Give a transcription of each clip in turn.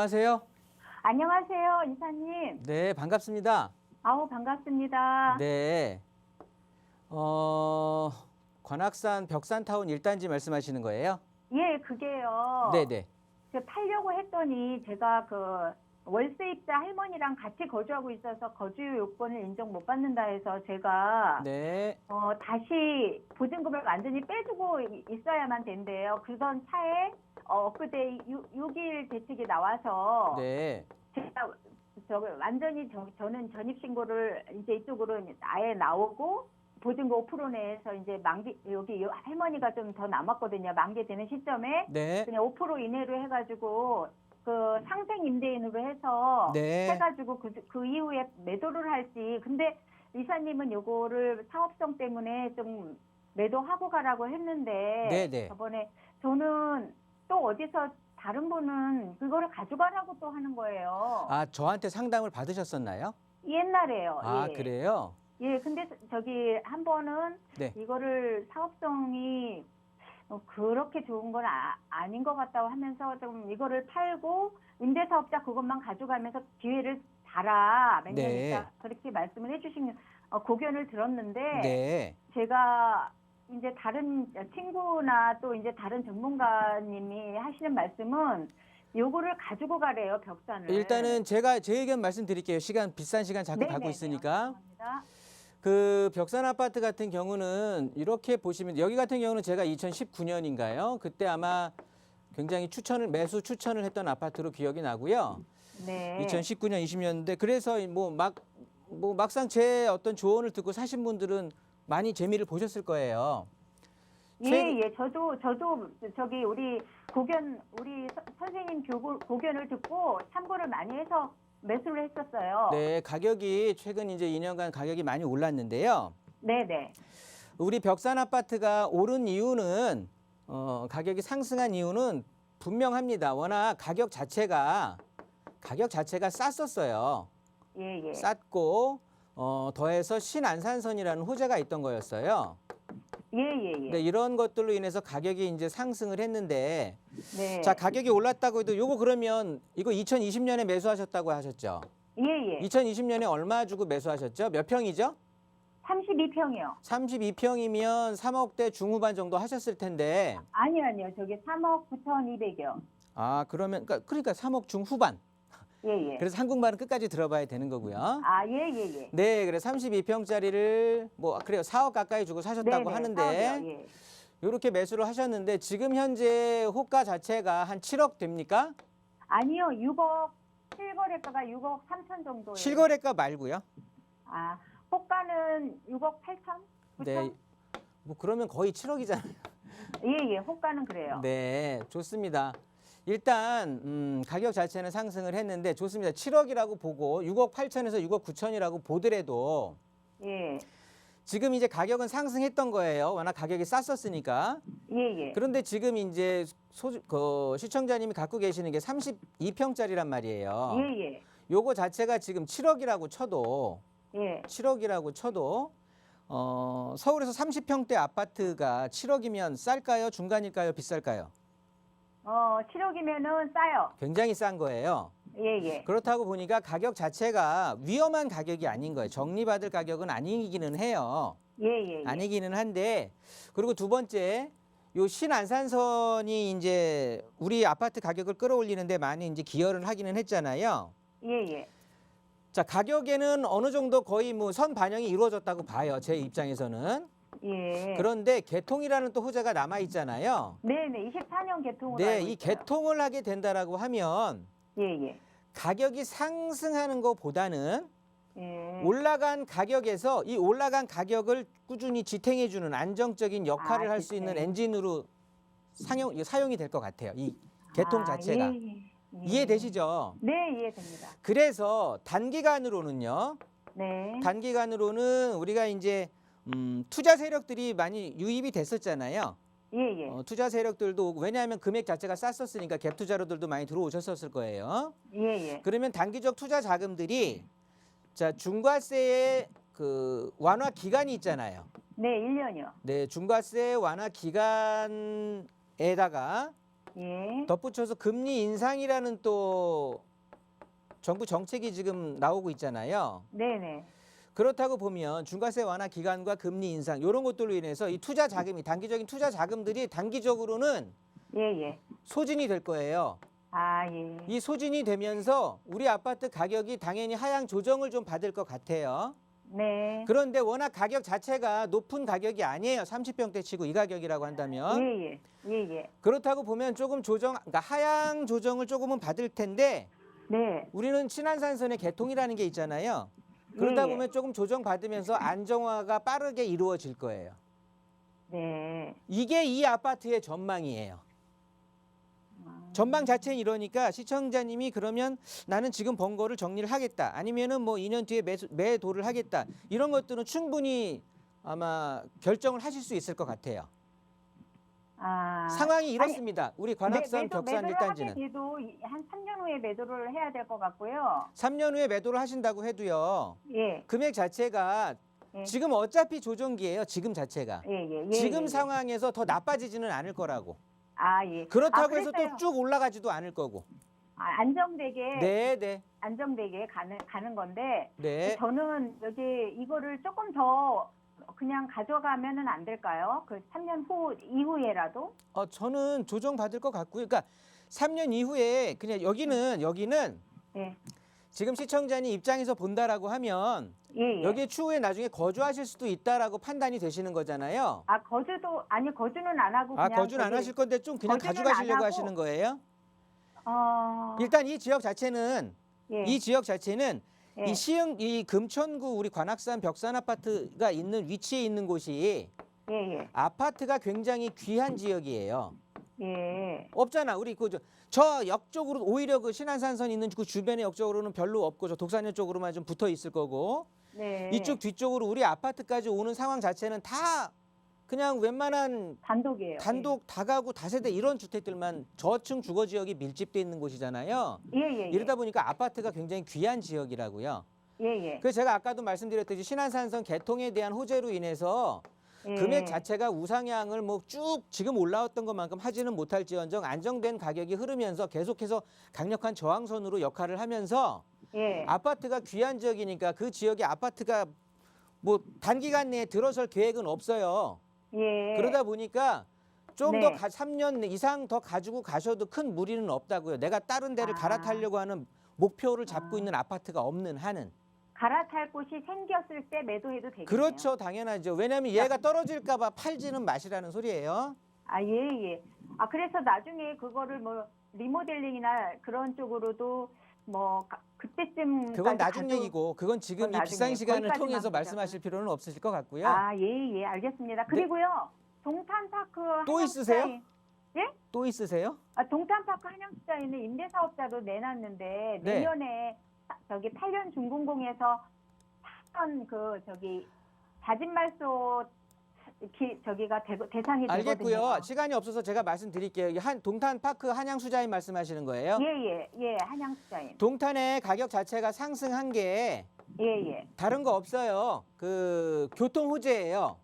네, 안녕하세요. 안녕하세요, 이사님. 네, 반갑습니다. 아우, 반갑습니다. 네. 어, 관악산 벽산타운 1단지 말씀하시는 거예요? 예, 그게요. 네, 네. 제가 팔려고 했더니 제가 그 월세입자 할머니랑 같이 거주하고 있어서 거주 요건을 인정 못 받는다 해서 제가 네. 어, 다시 보증금을 완전히 빼주고 이- 있어야만 된대요. 그런 차에 어, 그때 6 일 대책이 나와서 네. 제가 저 완전히 저, 저는 전입 신고를 이제 이쪽으로 아예 나오고 보증금 5% 내에서 이제 만기 여기 요 할머니가 좀 더 남았거든요. 만기되는 시점에 네. 그냥 5% 이내로 해가지고 그 상생 임대인으로 해서 네. 해가지고 그, 그 이후에 매도를 할지 근데 이사님은 요거를 사업성 때문에 좀 매도하고 가라고 했는데 네, 네. 저번에 저는 또 어디서 다른 분은 그거를 가져가라고 또 하는 거예요. 아, 저한테 상담을 받으셨었나요? 옛날에요. 아, 예. 그래요? 예, 근데 저기 한 번은 네. 이거를 사업성이 어, 그렇게 좋은 건 아, 닌것 같다고 하면서 좀 이거를 팔고 임대사업자 그것만 가져가면서 기회를 달아 몇년 네. 그렇게 말씀을 해주신 어, 고견을 들었는데 네. 제가 이제 다른 친구나 또 이제 다른 전문가님이 하시는 말씀은 요거를 가지고 가래요 벽산을. 일단은 제가 제 의견 말씀드릴게요. 시간 비싼 시간 자꾸 네네네, 갖고 있으니까. 감사합니다. 그 벽산 아파트 같은 경우는 이렇게 보시면 여기 같은 경우는 제가 2019년인가요? 그때 아마 굉장히 추천을 매수 추천을 했던 아파트로 기억이 나고요. 네. 2019년 20년인데 그래서 뭐막뭐 막상 제 어떤 조언을 듣고 사신 분들은 많이 재미를 보셨을 거예요. 예, 예, 저도, 저도, 저기, 우리 고견, 우리 서- 선생님 교고, 고견을 듣고 참고를 많이 해서 매수를 했었어요. 네, 가격이 최근 이제 2년간 가격이 많이 올랐는데요. 네 네. 우리 벽산 아파트가 오른 이유는 어, 가격이 상승한 이유는 분명합니다. 워낙 가격 자체가 가격 자체가 쌌었어요. 예, 예. 쌌고 어, 더해서 신안산선이라는 호재가 있던 거였어요. 예, 예, 예. 네, 이런 것들로 인해서 가격이 이제 상승을 했는데 네. 자 가격이 올랐다고 해도 요거 그러면 이거 2020년에 매수하셨다고 하셨죠? 예, 예. 2020년에 얼마 주고 매수하셨죠? 몇 평이죠? 32평이요. 32평이면 3억대 중후반 정도 하셨을 텐데 아니요, 아니요. 저기 3억 9,200이요. 아 그러면 그러니까, 그러니까 3억 중후반 예, 예. 그래서 한국말은 끝까지 들어봐야 되는 거고요. 아, 예, 예, 예. 네, 그래 32평짜리를 뭐 그래요 4억 가까이 주고 사셨다고 네네, 하는데 사업이요, 예. 이렇게 매수를 하셨는데 지금 현재 호가 자체가 한 7억 됩니까? 아니요, 6억, 실거래가가 6억 3천 정도예요. 실거래가 말고요. 아, 호가는 6억 8천? 9천? 네, 뭐 그러면 거의 7억이잖아요. 예, 예. 호가는 그래요. 네, 좋습니다. 일단 음, 가격 자체는 상승을 했는데 좋습니다. 7억이라고 보고 6억 8천에서 6억 9천이라고 보더라도 예, 지금 이제 가격은 상승했던 거예요. 워낙 가격이 쌌었으니까. 예, 예. 그런데 지금 이제 소, 그 시청자님이 갖고 계시는 게 32평짜리란 말이에요. 예, 예. 요거 자체가 지금 7억이라고 쳐도 예. 7억이라고 쳐도 어, 서울에서 30평대 아파트가 7억이면 쌀까요? 중간일까요? 비쌀까요? 어, 7억이면은 싸요. 굉장히 싼 거예요. 예, 예. 그렇다고 보니까 가격 자체가 위험한 가격이 아닌 거예요. 정리받을 가격은 아니기는 해요. 예, 예. 예. 아니기는 한데 그리고 두 번째 요 신안산선이 이제 우리 아파트 가격을 끌어올리는데 많이 이제 기여를 하기는 했잖아요. 예, 예. 자 가격에는 어느 정도 거의 뭐 선 반영이 이루어졌다고 봐요. 제 입장에서는. 예. 그런데 개통이라는 또 호재가 남아 있잖아요. 네, 네. 24년 개통으로 네, 알고 이 있어요. 개통을 하게 된다라고 하면 예, 예. 가격이 상승하는 것보다는 예. 올라간 가격에서 이 올라간 가격을 꾸준히 지탱해 주는 안정적인 역할을 아, 할 수 있는 지탱. 엔진으로 상용 사용이 될 것 같아요. 이 개통 아, 자체가 예, 예. 예. 이해되시죠? 네, 이해됩니다. 그래서 단기간으로는요. 네. 단기간으로는 우리가 이제 음, 투자 세력들이 많이 유입이 됐었잖아요. 예, 예. 어, 투자 세력들도 왜냐하면 금액 자체가 쌌었으니까 갭 투자로들도 많이 들어오셨었을 거예요. 예, 예. 그러면 단기적 투자 자금들이 자 중과세의 그 완화 기간이 있잖아요. 네, 1년이요. 네, 중과세 완화 기간에다가 예. 덧붙여서 금리 인상이라는 또 정부 정책이 지금 나오고 있잖아요. 네 네. 그렇다고 보면 중과세 완화 기간과 금리 인상 이런 것들로 인해서 이 투자 자금이 단기적인 투자 자금들이 단기적으로는 예, 예. 소진이 될 거예요. 아, 예. 이 소진이 되면서 우리 아파트 가격이 당연히 하향 조정을 좀 받을 것 같아요. 네. 그런데 워낙 가격 자체가 높은 가격이 아니에요. 30평대 치고 이 가격이라고 한다면. 예, 예. 예, 예. 그렇다고 보면 조금 조정, 그러니까 하향 조정을 조금은 받을 텐데 네. 우리는 친환산선의 개통이라는 게 있잖아요. 그러다 예, 예. 보면 조금 조정 받으면서 안정화가 빠르게 이루어질 거예요. 네. 이게 이 아파트의 전망이에요. 전망 자체는 이러니까 시청자님이 그러면 나는 지금 번 거를 정리를 하겠다. 아니면은 뭐 2년 뒤에 매수, 매도를 하겠다. 이런 것들은 충분히 아마 결정을 하실 수 있을 것 같아요. 아. 상황이 이렇습니다. 우리 관악산 매- 매도- 벽산 일단지는 이- 한 3년 후에 매도를 해야 될 것 같고요. 3년 후에 매도를 하신다고 해도요. 예. 금액 자체가 예. 지금 어차피 조정기예요. 지금 자체가. 예, 예, 예. 지금 예, 예. 상황에서 더 나빠지지는 않을 거라고. 아, 예. 그렇다고 아, 해서. 또 쭉 올라가지도 않을 거고. 아, 안정되게 네, 네. 안정되게 가는 가는 건데 네. 저는 여기 이거를 조금 더 그냥 가져가면은 안 될까요? 그 3년 후 이후에라도? 어, 저는 조정 받을 것 같고요. 그러니까 3년 이후에 그냥 여기는 여기는 예. 지금 시청자님 입장에서 본다라고 하면 예, 예. 여기 추후에 나중에 거주하실 수도 있다라고 판단이 되시는 거잖아요. 아 거주도 아니 거주는 안 하고 아, 그냥 거주는 안 저기, 하실 건데 좀 그냥 거주는 가져가시려고 하고 하시는 거예요? 어, 일단 이 지역 자체는 예, 이 지역 자체는 예, 이 시흥 이 금천구 우리 관악산 벽산 아파트가 있는 위치에 있는 곳이 예, 예, 아파트가 굉장히 귀한 지역이에요. 예, 없잖아. 우리 그저 저 역쪽으로 오히려 그 신안산선 있는 그 주변의 역쪽으로는 별로 없고 저 독산역 쪽으로만 좀 붙어 있을 거고 네. 이쪽 뒤쪽으로 우리 아파트까지 오는 상황 자체는 다 그냥 웬만한 단독이에요. 단독 다가구 다세대 이런 주택들만 저층 주거 지역이 밀집돼 있는 곳이잖아요. 예, 예, 예, 이러다 보니까 아파트가 굉장히 귀한 지역이라고요. 예, 예, 그래서 제가 아까도 말씀드렸듯이 신안산선 개통에 대한 호재로 인해서 예. 금액 자체가 우상향을 뭐 쭉 지금 올라왔던 것만큼 하지는 못할지언정 안정된 가격이 흐르면서 계속해서 강력한 저항선으로 역할을 하면서 예, 아파트가 귀한 지역이니까 그 지역에 아파트가 뭐 단기간 내에 들어설 계획은 없어요. 예. 그러다 보니까 좀더 네. 3년 이상 더 가지고 가셔도 큰 무리는 없다고요. 내가 다른 데를 아. 갈아타려고 하는 목표를 잡고 아. 있는 아파트가 없는 한은. 갈아탈 곳이 생겼을 때 매도해도 되겠네요. 그렇죠. 당연하죠. 왜냐하면 얘가 떨어질까 봐 팔지는 마시라는 소리예요. 아, 예, 예. 아, 그래서 나중에 그거를 뭐 리모델링이나 그런 쪽으로도 뭐 가- 그때쯤 그건 나중 얘기고 그건 지금 그건 이 비싼 나중에 시간을 거기까지만 통해서 보자. 말씀하실 필요는 없으실 것 같고요. 아, 예, 예, 알겠습니다. 그리고요. 동탄파크 네. 또 있으세요? 또 있으세요? 아, 동탄파크 한양시장에는 임대사업자도 내놨는데 네. 내년에 사- 저기 8년 중공공에서 사건 그 저기 자진말소 기, 저기가 대, 대상이 알겠고요. 되거든요. 시간이 없어서 제가 말씀드릴게요. 이게 한 동탄 파크 한양 수자인 말씀하시는 거예요? 예, 예, 예, 한양시장에. 동탄의 가격 자체가 상승한 게 예, 예. 다른 거 없어요. 그 교통 호재예요.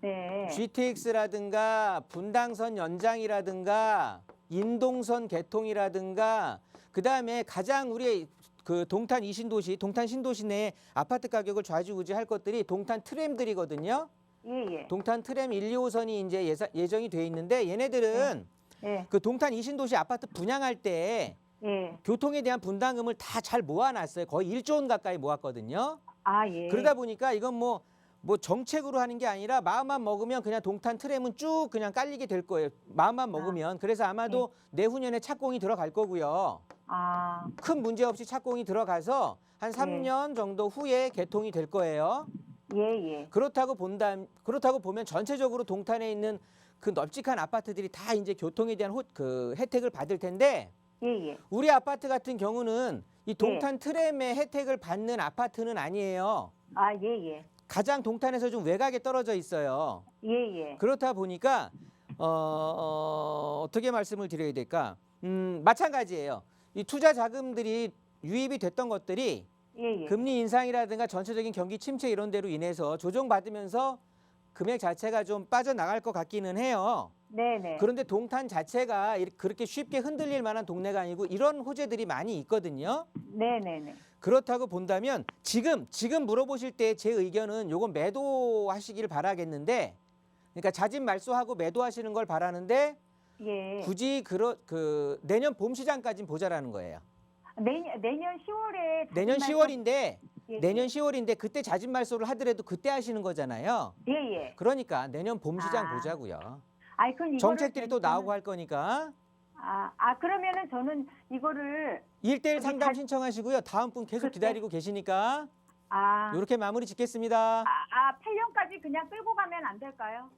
네. GTX라든가 분당선 연장이라든가 인동선 개통이라든가 그다음에 가장 우리 그 동탄 이신도시, 동탄 신도시 내 아파트 가격을 좌지우지할 것들이 동탄 트램들이거든요. 예, 예. 동탄 트램 1, 2호선이 이제 예사, 예정이 돼 있는데 얘네들은 예, 그 동탄 이신도시 아파트 분양할 때 예. 교통에 대한 분담금을 다 잘 모아놨어요. 거의 1조 원 가까이 모았거든요. 아, 예. 그러다 보니까 이건 뭐, 뭐 정책으로 하는 게 아니라 마음만 먹으면 그냥 동탄 트램은 쭉 그냥 깔리게 될 거예요. 마음만 먹으면. 그래서 아마도 내후년에 착공이 들어갈 거고요. 아, 큰 문제 없이 착공이 들어가서 한 3년 정도 후에 개통이 될 거예요. 예, 예. 그렇다고 본다 그렇다고 보면 전체적으로 동탄에 있는 그 널찍한 아파트들이 다 이제 교통에 대한 호, 그 혜택을 받을 텐데 예, 예. 우리 아파트 같은 경우는 이 동탄 트램의 혜택을 받는 아파트는 아니에요. 아, 예, 예. 가장 동탄에서 좀 외곽에 떨어져 있어요. 예, 예. 그렇다 보니까 어, 어, 어떻게 말씀을 드려야 될까? 음, 마찬가지예요. 이 투자 자금들이 유입이 됐던 것들이 예, 예. 금리 인상이라든가 전체적인 경기 침체 이런 데로 인해서 조정받으면서 금액 자체가 좀 빠져나갈 것 같기는 해요. 네네. 그런데 동탄 자체가 그렇게 쉽게 흔들릴 만한 동네가 아니고 이런 호재들이 많이 있거든요. 네네네. 그렇다고 본다면 지금 지금 물어보실 때 제 의견은 요건 매도하시길 바라겠는데 그러니까 자진 말소하고 매도하시는 걸 바라는데 예. 굳이 그러, 그 내년 봄 시장까지는 보자라는 거예요. 내년 내년 10월에 내년 10월인데 예, 내년 10월인데 그때 자진 말소를 하더라도 그때 하시는 거잖아요. 예 예. 그러니까 내년 봄 시장 아, 보자고요. 아이 그럼 이거를 정책들이 또 나오고 할 거니까 아, 아 그러면은 저는 이거를 일대일 상담 다- 신청하시고요. 다음 분 계속 그때- 기다리고 계시니까 아, 이렇게 마무리 짓겠습니다. 아, 아 8년까지 그냥 끌고 가면 안 될까요?